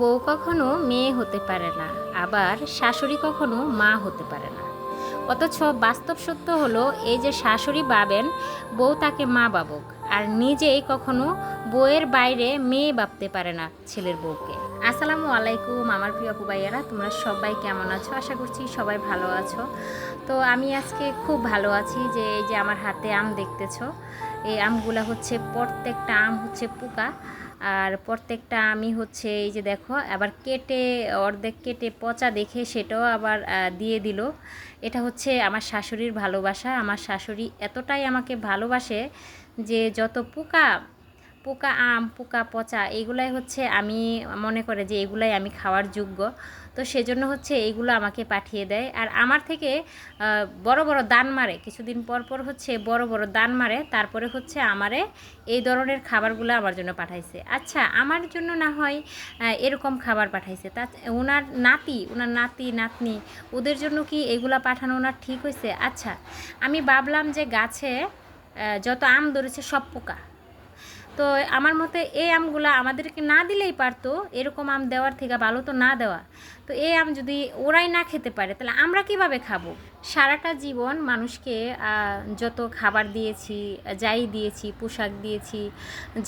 বউ কখনো মেয়ে হতে পারে না, আবার শাশুড়ি কখনো মা হতে পারে না। অথচ বাস্তব সত্য হলো, এই যে শাশুড়ি বাবেন বউ তাকে মা বাবুক আর নিজেই কখনো বউয়ের বাইরে মেয়ে ভাবতে পারে না ছেলের বউকে। আসসালামু আলাইকুম আমার প্রিয় আপু ভাইয়ারা, তোমরা সবাই কেমন আছো? আশা করছি সবাই ভালো আছো। তো আমি আজকে খুব ভালো আছি যে, এই যে আমার হাতে আম দেখতেছো, এই আমগুলা হচ্ছে, প্রত্যেকটা আম হচ্ছে পোকা। আর প্রত্যেকটা আমি হচ্ছে এই যে দেখো, আবার কেটে, অর্ধেক কেটে পচা দেখে সেটাও আবার দিয়ে দিল। এটা হচ্ছে আমার শাশুড়ির ভালোবাসা। আমার শাশুড়ি এতটাই আমাকে ভালোবাসে যে যত পোকা পোকা আম, পোকা পচা, এগুলাই হচ্ছে আমি মনে করে যে এগুলাই আমি খাওয়ার যোগ্য। তো সেজন্য হচ্ছে এইগুলো আমাকে পাঠিয়ে দেয়। আর আমার থেকে বড় বড় দান মারে। কিছুদিন পর পর হচ্ছে বড় বড় দান মারে। তারপরে হচ্ছে আমারে এই ধরনের খাবারগুলো আমার জন্য পাঠাইছে। আচ্ছা আমার জন্য না হয় এরকম খাবার পাঠাইছে। তা ওনার নাতি ওনার নাতি, নাতনি, ওদের জন্য কি এগুলা পাঠানো ওনার ঠিক হয়েছে আচ্ছা আমি ভাবলাম যে গাছে যত আম ধরেছে সব পোকা। তো আমার মতে এই আমগুলো আমাদেরকে না দিলেই পারতো, এরকম আম দেওয়ার থেকে ভালো তো না দেওয়া। তো এই আম যদি ওরাই না খেতে পারে, তাহলে আমরা কীভাবে খাব? সারাটা জীবন মানুষকে যত খাবার দিয়েছি, যাই দিয়েছি, পোশাক দিয়েছি,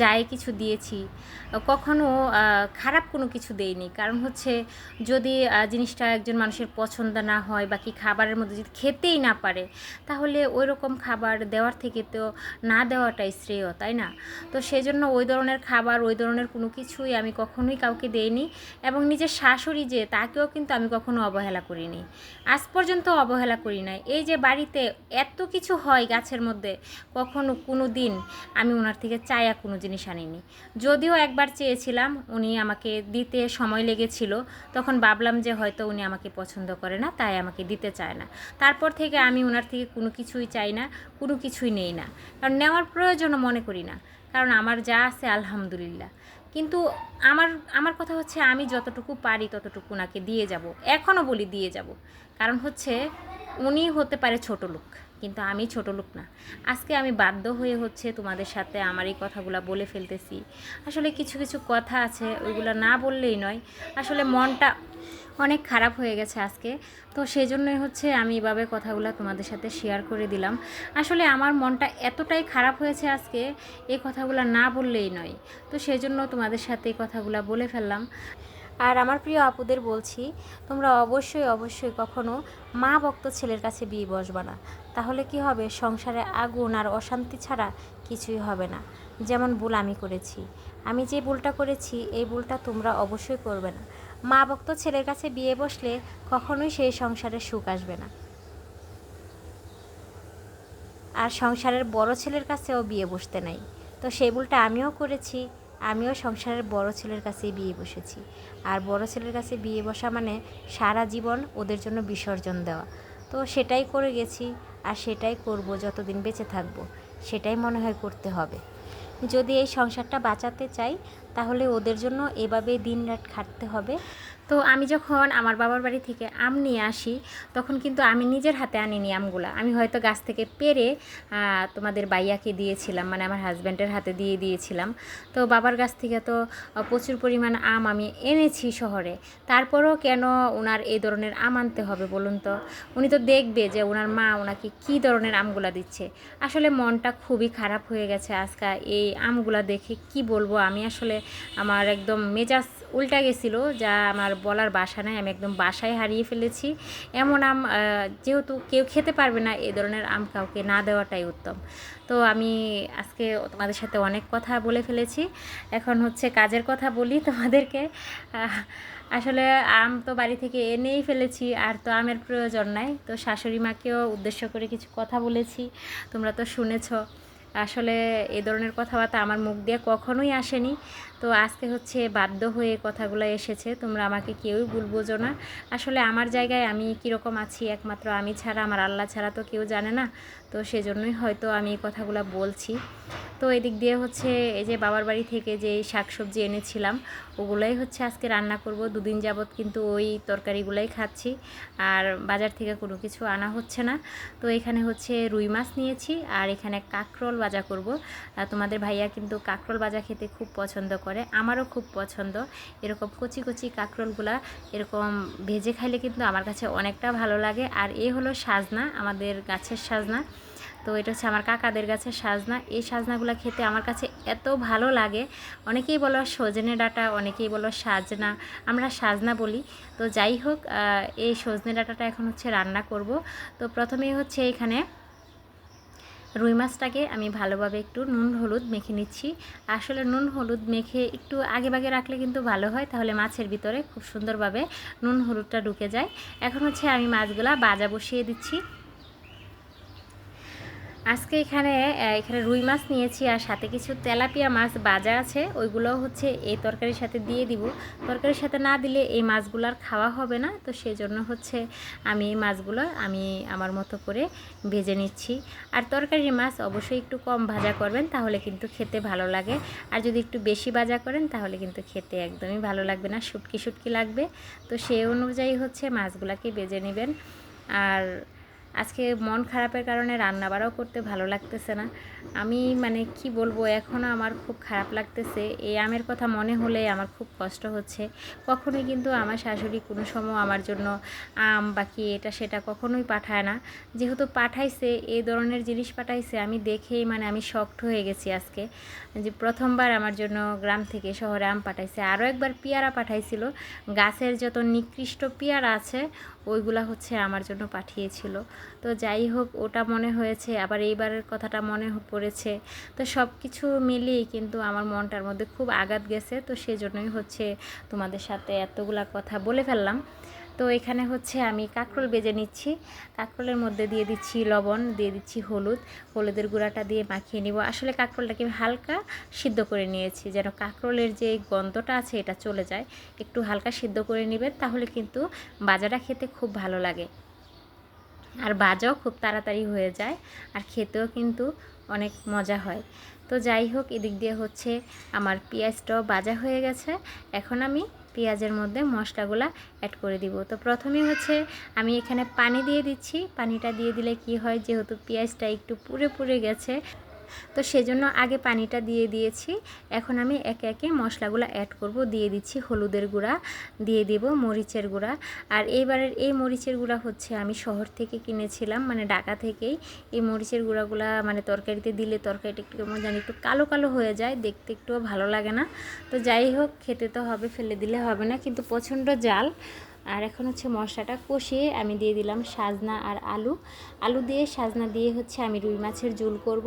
যাই কিছু দিয়েছি, কখনো খারাপ কোনো কিছু দেইনি। কারণ হচ্ছে যদি জিনিসটা একজন মানুষের পছন্দ না হয় বা কি খাবারের মধ্যে যদি খেতেই না পারে, তাহলে ওই রকম খাবার দেওয়ার থেকে তো না দেওয়াটাই শ্রেয়, তাই না? তো সেই জন্য ওই ধরনের খাবার, ওই ধরনের কোনো কিছুই আমি কখনোই কাউকে দেইনি এবং নিজের শাশুড়ি যে, তাকেও কিন্তু আমি কখনো অবহেলা করিনি। আজ পর্যন্ত অবহেলা করি নাই। এই যে বাড়িতে এত কিছু হয় গাছের মধ্যে, কখনো কোনো দিন আমি ওনার থেকে চায়া কোনো জিনিস আনিনি। যদিও একবার চেয়েছিলাম, উনি আমাকে দিতে সময় লেগেছিল, তখন ভাবলাম যে হয়তো উনি আমাকে পছন্দ করে না, তাই আমাকে দিতে চায় না। তারপর থেকে আমি ওনার থেকে কোনো কিছুই চাই না, কোনো কিছুই নেই না। কারণ নেওয়ার প্রয়োজনও মনে করি না, কারণ আমার যা আছে আলহামদুলিল্লাহ। কিন্তু আমার আমার কথা হচ্ছে আমি যতটুকু পারি ততটুকু ওনাকে দিয়ে যাব, এখনও বলি দিয়ে যাব। কারণ হচ্ছে উনি হতে পারে ছোট লোক, কিন্তু আমি ছোট লোক না। আজকে আমি বাধ্য হয়ে হচ্ছে তোমাদের সাথে আমার এই কথাগুলো বলে ফেলতেছি। আসলে কিছু কিছু কথা আছে, ওইগুলো না বললেই নয়। আসলে মনটা অনেক খারাপ হয়ে গেছে আজকে। তো সেই জন্যই হচ্ছে আমি এভাবে কথাগুলো তোমাদের সাথে শেয়ার করে দিলাম। আসলে আমার মনটা এতটাই খারাপ হয়েছে আজকে, এই কথাগুলো না বললেই নয়। তো সেই জন্য তোমাদের সাথে এই কথাগুলো বলে ফেললাম। আর আমার প্রিয় আপুদের বলছি, তোমরা অবশ্যই অবশ্যই কখনো মা ভক্ত ছেলের কাছে বিয়ে বসবা না। তাহলে কি হবে? সংসারে আগুন আর অশান্তি ছাড়া কিছুই হবে না। যেমন ভুল আমি করেছি। আমি যে ভুলটা করেছি, এই ভুলটা তোমরা অবশ্যই করবে না। মা ভক্ত ছেলের কাছে বিয়ে বসলে কখনোই সেই সংসারে সুখ আসবে না। আর সংসারের বড় ছেলের কাছেও বিয়ে বসতে নাই। তো সেই ভুলটা আমিও করেছি আমিও সংসারের বড় ছেলের কাছে বিয়ে বসেছি। আর বড় ছেলের কাছে বিয়ে বসা মানে সারা জীবন ওদের জন্য বিসর্জন দেওয়া। তো সেটাই করে গেছি আর সেটাই করব যতদিন বেঁচে থাকব, সেটাই মনে হয় করতে হবে। যদি এই সংসারটা বাঁচাতে চাই তাহলে ওদের জন্য এভাবে দিন রাত খাটতে হবে। তো আমি যখন আমার বাবার বাড়ি থেকে আম নিয়ে আসি, তখন কিন্তু আমি নিজের হাতে আনিনি আমগুলা। আমি হয়তো গাছ থেকে পেরে তোমাদের বাইয়াকে দিয়েছিলাম মানে আমার হাজব্যান্ডের হাতে দিয়ে দিয়েছিলাম। তো বাবার গাছ থেকে তো প্রচুর পরিমাণ আম আমি এনেছি শহরে। তারপরও কেন ওনার এই ধরনের আম আনতে হবে বলুন তো? উনি তো দেখবে যে ওনার মা ওনাকে কী ধরনের আমগুলা দিচ্ছে। আসলে মনটা খুবই খারাপ হয়ে গেছে আজকে এই আমগুলা দেখে কি বলব? আমি আসলে আমার একদম মেজাজ উল্টা গেছিল, যা আমার বলার বাসা নাই, আমি একদম বাসায় হারিয়ে ফেলেছি। এমন আম যেহেতু কেউ খেতে পারবে না এই ধরনের আম কাউকে না দেওয়াটাই উত্তম। তো আমি আজকে তোমাদের সাথে অনেক কথা বলে ফেলেছি। এখন হচ্ছে কাজের কথা বলি তোমাদেরকে। আসলে আম তো বাড়ি থেকে এনেই ফেলেছি, আর তো আমের প্রয়োজন নাই। তো শাশুড়ি মাকেও উদ্দেশ্য করে কিছু কথা বলেছি, তোমরা তো শুনেছো। আসলে এ ধরনের কথাবার্তা আমার মুখ দিয়ে কখনোই আসেনি। তো আজকে হচ্ছে বাধ্য হয়ে কথাগুলো এসেছে, তোমরা আমাকে কেউই ভুল বোঝো না। আসলে আমার জায়গায় আমি কীরকম আছি একমাত্র আমি ছাড়া, আমার আল্লাহ ছাড়া তো কেউ জানে না। তো সেজন্যই হয়তো আমি এই কথাগুলো বলছি। তো এদিক দিয়ে হচ্ছে এই যে বাবার বাড়ি থেকে যে শাকসবজি এনেছিলাম, ওগুলোই হচ্ছে আজকে রান্না করব। দুদিন যাবত কিন্তু ওই তরকারিগুলোই খাচ্ছি, আর বাজার থেকে কোনো কিছু আনা হচ্ছে না। তো এখানে হচ্ছে রুই মাছ নিয়েছি, আর এখানে কাঁকরোল ভাজা করব। তোমাদের ভাইয়া কিন্তু কাঁকরোল ভাজা খেতে খুব পছন্দ করে, আমারও খুব পছন্দ। এরকম কচি কচি কাঁকরোলগুলা এরকম ভেজে খাইলে কিন্তু আমার কাছে অনেকটা ভালো লাগে। আর এ হলো সাজনা, আমাদের গাছের সাজনা। তো এটা হচ্ছে আমার কাকাদের গাছের সাজনা। এই সাজনাগুলো খেতে আমার কাছে এত ভালো লাগে। অনেকেই বলো সজনে ডাঁটা, অনেকেই বলো সাজনা। আমরা সাজনা বলি। তো যাই হোক এই সজনে ডাঁটাটা এখন হচ্ছে রান্না করব। তো প্রথমেই হচ্ছে এখানে রুই মাছটাকে আমি ভালোভাবে একটু নুন, হলুদ মেখে নিচ্ছি। আসলে নুন, হলুদ মেখে একটু আগে বাগে রাখলে কিন্তু ভালো হয়। তাহলে মাছের ভিতরে খুব সুন্দরভাবে নুন, হলুদটা ঢুকে যায়। এখন হচ্ছে আমি মাছগুলা বাজা বসিয়ে দিচ্ছি। আজকে এখানে এখানে রুই মাছ নিয়েছি আর সাথে কিছু তেলাপিয়া মাছ বাজা আছে। ওইগুলো হচ্ছে এই তরকারির সাথে দিয়ে দিব। তরকারির সাথে না দিলে এই মাছগুলো আর খাওয়া হবে না। তো সেই জন্য হচ্ছে আমি এই মাছগুলো আমি আমার মতো করে ভেজে নিচ্ছি। আর তরকারির মাছ অবশ্যই একটু কম ভাজা করবেন, তাহলে কিন্তু খেতে ভালো লাগে। আর যদি একটু বেশি ভাজা করেন, তাহলে কিন্তু খেতে একদমই ভালো লাগবে না, শুটকি শুটকি লাগবে। তো সেই অনুযায়ী হচ্ছে মাছগুলাকে বেজে নেবেন। আর আজকে মন খারাপের কারণে রান্না বাড়াও করতে ভালো লাগতেছে না। আমি মানে কি বলব এখনও আমার খুব খারাপ লাগতেছে। এই আমের কথা মনে হলে আমার খুব কষ্ট হচ্ছে। কখনোই কিন্তু আমার শাশুড়ি কোনো সময় আমার জন্য আম বাকি এটা সেটা কখনোই পাঠায় না। যেহেতু পাঠাইছে, এই ধরনের জিনিস পাঠাইছে, আমি দেখেই মানে আমি শক্ট হয়ে গেছি আজকে। যে প্রথমবার আমার জন্য গ্রাম থেকে শহরে আম পাঠাইছে। আরও একবার পেয়ারা পাঠাইছিল। গাছের যত নিকৃষ্ট পেয়ারা আছে ওইগুলা হচ্ছে আমার জন্য পাঠিয়েছিল। তো যাই হোক, ওটা মনে হয়েছে, আবার এইবারের কথাটা মনে পড়েছে। তো সব কিছু মিলিয়ে কিন্তু আমার মনটার মধ্যে খুব আঘাত গেছে। তো সেজন্যই হচ্ছে তোমাদের সাথে এতগুলা কথা বলে ফেললাম। তো এখানে হচ্ছে আমি কাঁকরোল বেজে নিচ্ছি। কাঁকরোলের মধ্যে দিয়ে দিচ্ছি লবণ, দিয়ে দিচ্ছি হলুদ। হলুদের গুঁড়াটা দিয়ে মাখিয়ে নিব। আসলে কাঁকরোলটাকে হালকা সিদ্ধ করে নিয়েছি, যেন কাঁকরোলের যে গন্ধটা আছে এটা চলে যায়। একটু হালকা সিদ্ধ করে নেবেন, তাহলে কিন্তু বাজাটা খেতে খুব ভালো লাগে। আর বাজাও খুব তাড়াতাড়ি হয়ে যায়, আর খেতেও কিন্তু অনেক মজা হয়। তো যাই হোক, এদিক দিয়ে হচ্ছে আমার পেঁয়াজটাও বাজা হয়ে গেছে। এখন আমি পেঁয়াজের মধ্যে মশলাগুলা অ্যাড করে দিব। তো প্রথমে হচ্ছে আমি এখানে পানি দিয়ে দিচ্ছি। পানিটা দিয়ে দিলে কি হয়? যেহেতু পেঁয়াজটা একটু পুড়ে পুড়ে গেছে তো সেজন্য আগে পানিটা দিয়ে দিয়েছি। এখন আমি একে একে মশলাগুলো অ্যাড করব। দিয়ে দিচ্ছি হলুদের গুঁড়া, দিয়ে দেব মরিচের গুঁড়া। আর এইবারের এই মরিচের গুঁড়া হচ্ছে আমি শহর থেকে কিনেছিলাম মানে ঢাকা থেকেই। এই মরিচের গুঁড়াগুলা মানে তরকারিতে দিলে তরকারিটা একটু কেমন জানি একটু কালো কালো হয়ে যায়, দেখতে একটুও ভালো লাগে না। তো যাই হোক, খেতে তো হবে, ফেলে দিলে হবে না, কিন্তু প্রচণ্ড জাল। আর এখন হচ্ছে মশলাটা কষিয়ে আমি দিয়ে দিলাম সাজনা আর আলু। আলু দিয়ে সাজনা দিয়ে হচ্ছে আমি রুই মাছের ঝোল করব।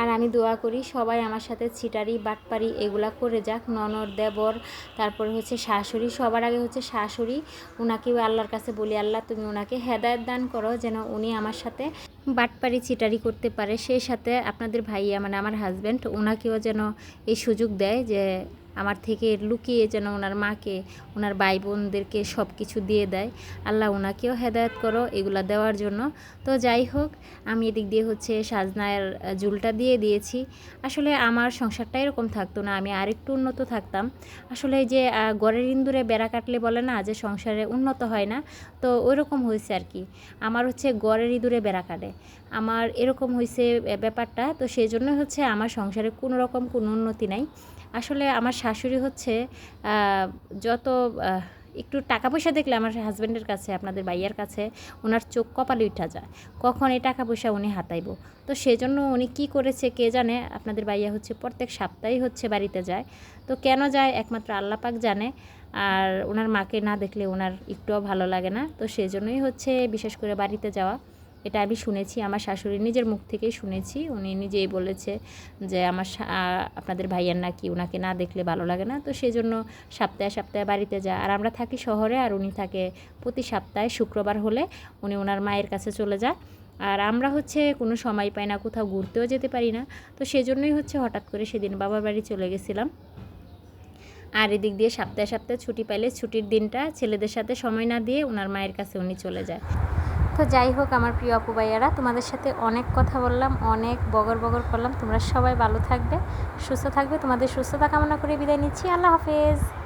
আর আমি দোয়া করি সবাই আমার সাথে ছিটারি, বাটপারি এগুলা করে যাক ননর দেবর, তারপরে হচ্ছে শাশুড়ি, সবার আগে হচ্ছে শাশুড়ি ওনাকেও আল্লাহর কাছে বলি, আল্লাহ তুমি ওনাকে হেদায়ত দান করো যেন উনি আমার সাথে বাটপারি চিটারি করতে পারে। সেই সাথে আপনাদের ভাইয়া মানে আমার হাজব্যান্ড ওনাকেও যেন এই সুযোগ দেয় যে আমার থেকে লুকিয়ে যেন ওনার মাকে, ওনার ভাই বোনদেরকে সব কিছু দিয়ে দেয়। আল্লাহ ওনাকেও হেদায়ত করো, এগুলো দেওয়ার জন্য। তো যাই হোক, আমি এদিক দিয়ে হচ্ছে সাজনার জুলটা দিয়ে দিয়েছি। আসলে আমার সংসারটা এরকম থাকতো না, আমি আরেকটু উন্নত থাকতাম। আসলে যে গড়ের ইন্দুরে বেড়া কাটলে বলে না যে সংসারে উন্নত হয় না, তো ওই রকম হয়েছে আর কি। আমার হচ্ছে গড়ের ইঁদুরে বেড়া কাটে। আমার এরকম হয়েছে ব্যাপারটা, তো সেই জন্য হচ্ছে আমার সংসারে কোনো রকম কোনো উন্নতি নাই। আসলে আমার শাশুড়ি হচ্ছে যত একটু টাকা পয়সা দেখলে আমার হাজব্যান্ডের কাছে, আপনাদের ভাইয়ার কাছে, ওনার চোখ কপালে উঠা যায়। কখন এই টাকা পয়সা উনি হাতাইব? তো সেজন্য উনি কি করেছে কে জানে, আপনাদের ভাইয়া হচ্ছে প্রত্যেক সপ্তাহেই হচ্ছে বাড়িতে যায়। তো কেন যায় একমাত্র আল্লাহ পাক জানে, আর ওনার মাকে না দেখলে ওনার একটুও ভালো লাগে না। তো সেজন্যই হচ্ছে বিশেষ করে বাড়িতে যাওয়া। এটা আমি শুনেছি, আমার শাশুড়ি নিজের মুখ থেকেই শুনেছি। উনি নিজেই বলেছে যে, আমার আপনাদের ভাইয়ার নাকি ওনাকে না দেখলে ভালো লাগে না। তো সেই জন্য সপ্তাহে সপ্তাহে বাড়িতে যায়। আর আমরা থাকি শহরে, আর উনি থাকে প্রতি সপ্তাহে শুক্রবার হলে উনি ওনার মায়ের কাছে চলে যায় আর আমরা হচ্ছে কোনো সময় পাই না, কোথাও ঘুরতেও যেতে পারি না। তো সেজন্যই হচ্ছে হঠাৎ করে সেদিন বাবার বাড়ি চলে গেছিলাম। আর এদিক দিয়ে সপ্তাহে সপ্তাহে ছুটি পাইলে ছুটির দিনটা ছেলেদের সাথে সময় না দিয়ে ওনার মায়ের কাছে উনি চলে যায়। তো যাই হোক, আমার প্রিয় আপু ভাইয়ারা, তোমাদের সাথে অনেক কথা বললাম, অনেক বগর বগর করলাম। তোমরা সবাই ভালো থাকবে, সুস্থ থাকবে। তোমাদের সুস্থতা কামনা করে বিদায় নিচ্ছি। আল্লাহ হাফেজ।